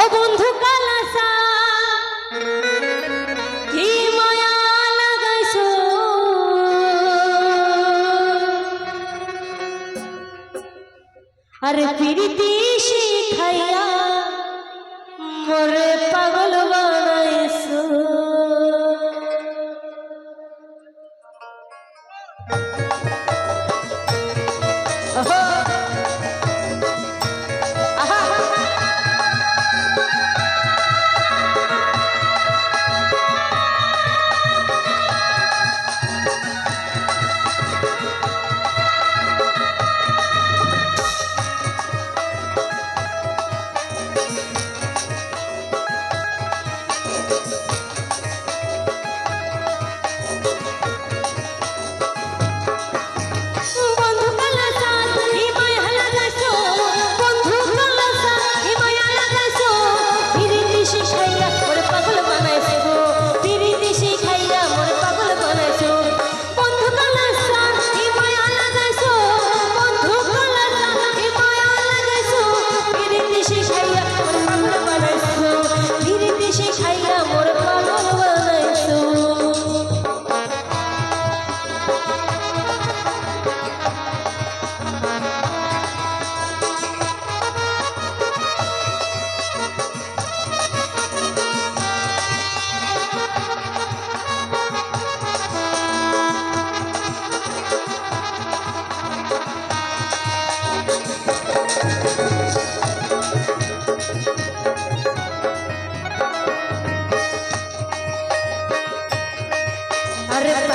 ও বন্ধু প্রীতি শিখাইয়া মোরে পাগল বানাইছো।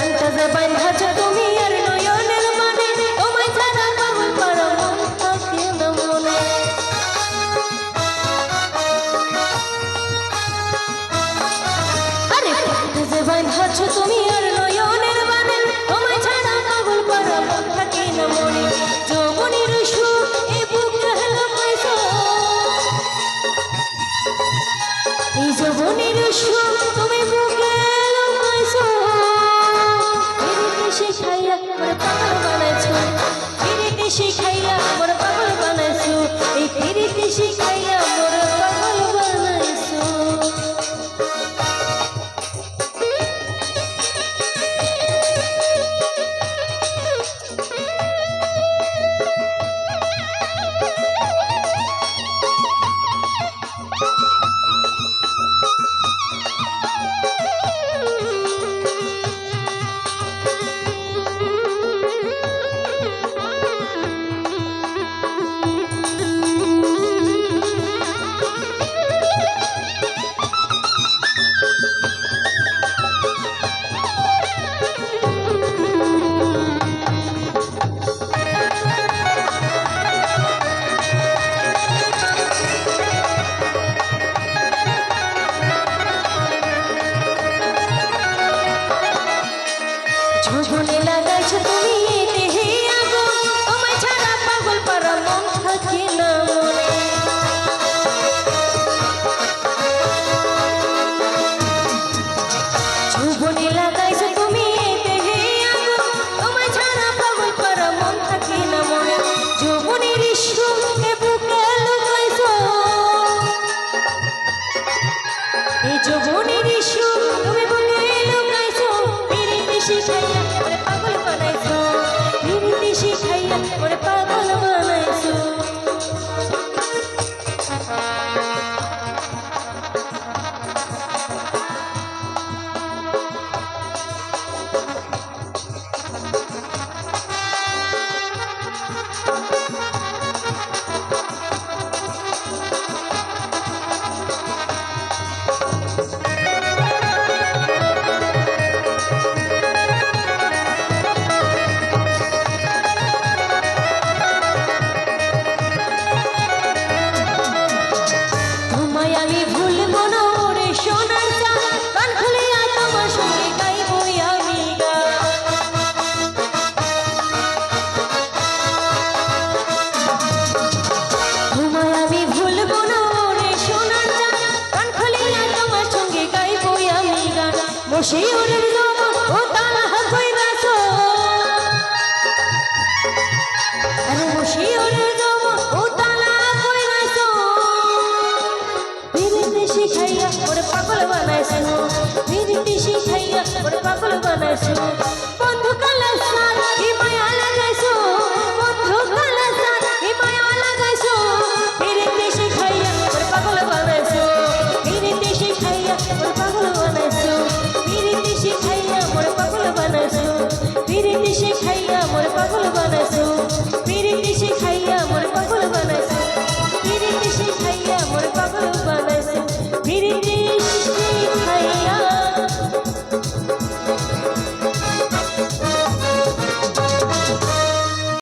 জলতা জবাই হাজার উঠোনে লাগাইছো Por el শিউরের দোনো ও তালা হয়ে পিরিতি